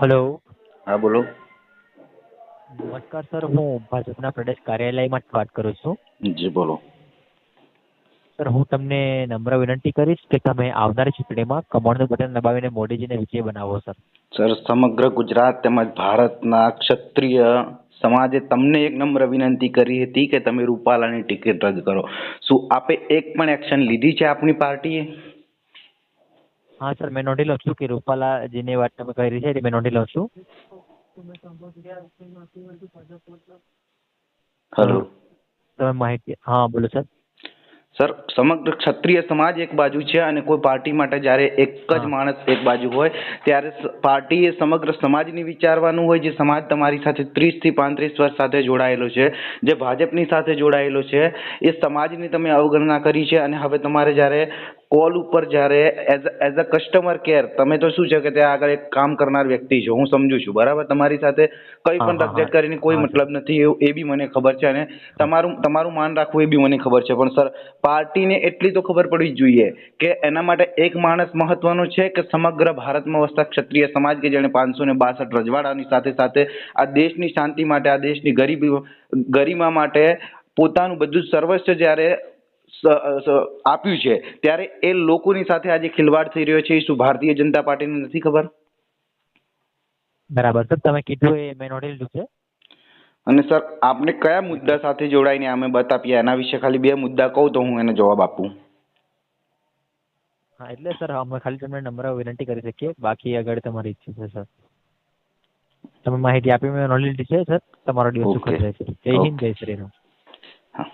Hello હા બોલો. નમસ્કાર સર. હું ભાજપના પ્રદેશ કાર્યાલયમાંથી વાત કરું છું. જી બોલો. સર હું તમને નમ્ર વિનંતી કરીશ કે તમે આવનારી ચૂંટણીમાં કમળનું બટન દબાવીને મોદીજીને વિજય બનાવો સર. સર સમગ્ર ગુજરાત તેમજ ભારતના ક્ષત્રિય સમાજે તમને એક નમ્ર વિનંતી કરી હતી કે તમે રૂપાલાની ટિકિટ રદ કરો. શું આપે એક પણ એક્શન લીધી છે આપની પાર્ટીએ? હા સર મેં નોંધી લઉં છું કે રૂપાલાજીની વાત તમે કરી છે મેં નોંધી લઉં છું. હેલો. તમે માહિતી હા બોલો સર. સર સમગ્ર ક્ષત્રિય સમાજ એક બાજુ છે અને કોઈ પાર્ટી માટે જ્યારે એક જ માણસ એક બાજુ હોય ત્યારે પાર્ટી એ સમગ્ર સમાજની વિચારવાનું હોય જે સમાજ તમારી સાથે ત્રીસથી પાંત્રીસ વર્ષ સાથે જોડાયેલો છે જે ભાજપની સાથે જોડાયેલો છે એ સમાજની તમે અવગણના કરી છે અને હવે તમારે જ્યારે કોલ ઉપર જ્યારે as as a customer care તમે તો શું છે કે ત્યાં આગળ એક કામ કરનાર વ્યક્તિ છો હું સમજુ છું. બરાબર? તમારી સાથે કઈ પણ રકઝક કરીને કોઈ મતલબ નથી એવું એ બી મને ખબર છે અને તમારું તમારું માન રાખવું એ બી મને ખબર છે. પણ સર પાર્ટીને એટલી તો ખબર પડવી જ જોઈએ કે એના માટે એક માણસ મહત્વનો છે કે સમગ્ર ભારતમાં વસતા ક્ષત્રિય સમાજ કે જેણે પાંચસો ને બાસઠ રજવાડાની સાથે સાથે આ દેશની શાંતિ માટે આ દેશની ગરીબી ગરિમા માટે પોતાનું બધું સર્વસ્વ જ્યારે આપ્યું છે. ત્યારે એ લોકોની સાથે આજે ખિલવાડ થઈ રહ્યો છે એ શું ભારતીય જનતા પાર્ટીને નથી ખબર? બરાબર. સર તમે કીધું એ મેં નોંધી લીધું છે. અને સર આપને કયા મુદ્દા સાથે જોડાઈને અમે બતાવ્યા એના વિશે ખાલી બે મુદ્દા કહું તો હું એને જવાબ આપું. હા એટલે સર અમે ખાલી તમને નંબર વિનંતી કરી શકીએ. બાકી આગળ તમારી ઈચ્છા છે સર. તમે માહિતી આપી મેં નોંધી લીધી છે સર? તમારો દિવસ સુખદ. રહેશે. જય હિન્દ જય શ્રી રામ. હા.